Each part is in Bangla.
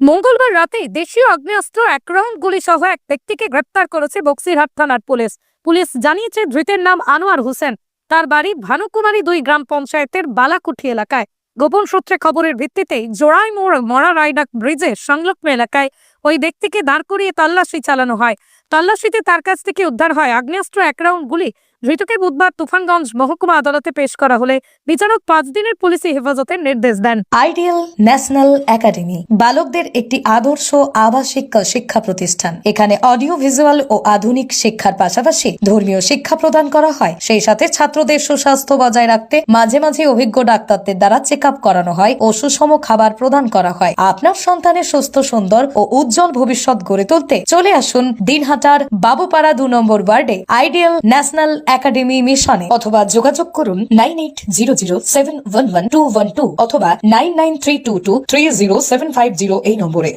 মঙ্গলবার রাতে দেশীয় আগ্নেয়াস্ত্র এক রাউন্ড গুলি সহ এক ব্যক্তিকে গ্রেপ্তার করেছে বক্সিরহাট থানার পুলিশ। পুলিশ জানিয়েছে, ধৃতের নাম আনোয়ার হোসেন। তার বাড়ি ভানুকুমারী দুই গ্রাম পঞ্চায়েতের বালাকুঠি এলাকায়। গোপন সূত্রে খবরের ভিত্তিতে জোড়াই মোড় মরা রায়ডাক ব্রিজে সংলগ্ন এলাকায় ওই ব্যক্তিকে দাঁড় করিয়ে তল্লাশি চালানো হয়। তল্লাশিতে তার কাছ থেকে উদ্ধার হয় আগ্নেয়াস্ত্র এক রাউন্ড গুলি। ধৃতকে বুধবার তুফানগঞ্জ মহকুমা আদালতে পেশ করা হলে বিচারক পাঁচ দিনের পুলিশি হেফাজতের নির্দেশ দেন। আইডিয়াল ন্যাশনাল একাডেমি, বালকদের একটি আদর্শ আবাসিক শিক্ষা প্রতিষ্ঠান। এখানে অডিও, ভিজুয়াল ও আধুনিক শিক্ষার পাশাপাশি ধর্মীয় শিক্ষা প্রদান করা হয়। সেই সাথে ছাত্রদের সুস্বাস্থ্য বজায় রাখতে মাঝে মাঝে অভিজ্ঞ ডাক্তারদের দ্বারা চেক করানো হয় ও সুষম খাবার প্রদান করা হয়। আপনার সন্তানের সুস্থ, সুন্দর ও উজ্জ্বল ভবিষ্যৎ গড়ে তুলতে চলে আসুন দিনহাটার বাবুপাড়া দু নম্বর ওয়ার্ডে। আইডিয়াল ন্যাশনাল একাডেমি মিশনে অথবা যোগাযোগ করুন nine eight zero zero seven one one two one two অথবা nine nine three two two three zero seven five zero এই নম্বরে।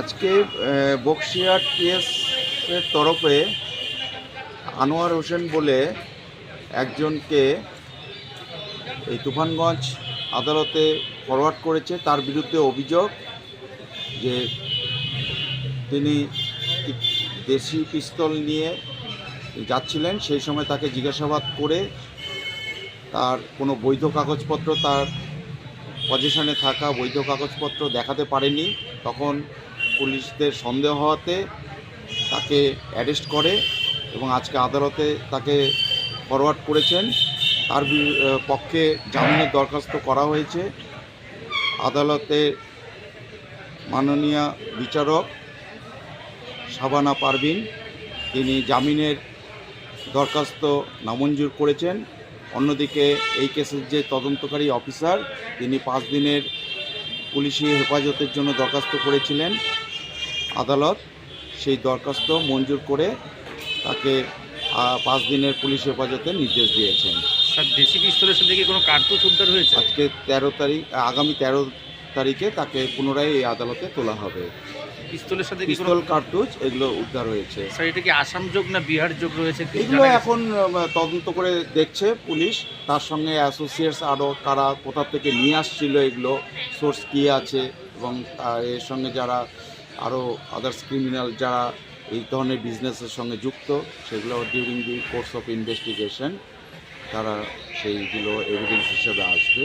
আজকে আহ, বক্সিয়ার পিএস এর তরফে আনোয়ার হোসেন বলে একজনকে এই তুফানগঞ্জ আদালতে ফরওয়ার্ড করেছে। তার বিরুদ্ধে অভিযোগ যে তিনি দেশি পিস্তল নিয়ে যাচ্ছিলেন, সেই সময় তাকে জিজ্ঞাসাবাদ করে তার কোনো বৈধ কাগজপত্র, তার পজিশনে থাকা বৈধ কাগজপত্র দেখাতে পারেনি। তখন পুলিশদের সন্দেহ হওয়াতে তাকে অ্যারেস্ট করে এবং আজকে আদালতে তাকে ফরওয়ার্ড করেছেন। তার পক্ষে জামিনের দরখাস্ত করা হয়েছে। আদালতে মাননীয় বিচারক শাবানা পারভিন তিনি জামিনের দরখাস্ত নামঞ্জুর করেছেন। অন্যদিকে এই কেসের যে তদন্তকারী অফিসার তিনি পাঁচ দিনের পুলিশি হেফাজতের জন্য দরখাস্ত করেছিলেন। আদালত সেই দরখাস্ত মঞ্জুর করে তাকে পাঁচ দিনের পুলিশ হেফাজতের নির্দেশ দিয়েছেন। স্যার দেশি পিস্তলের সাথে কি কোনো কার্তুজ উদ্ধার হয়েছে? আজকে তেরো তারিখ আগামী তেরো তারিখে তাকে পুনরায় এই আদালতে তোলা হবে। পিস্তলের সাথে কি কোনো পিস্তল কার্তুজ এগুলো উদ্ধার হয়েছে। স্যার এটা কি আসাম যোগ না বিহার যোগ রয়েছে? কিছু এগুলো জানা গেছে? এখন আহ, তদন্ত করে দেখছে পুলিশ। তার সঙ্গে অ্যাসোসিয়েটস আরও কারা কোথা থেকে নিয়ে আসছিল এগুলো সোর্স কী আছে এবং এর সঙ্গে যারা আরও আদার্স ক্রিমিনাল যারা এই ধরনের বিজনেসের সঙ্গে যুক্ত সেগুলো during the course of investigation তারা সেইগুলো এভিডেন্স হিসেবে আসবে।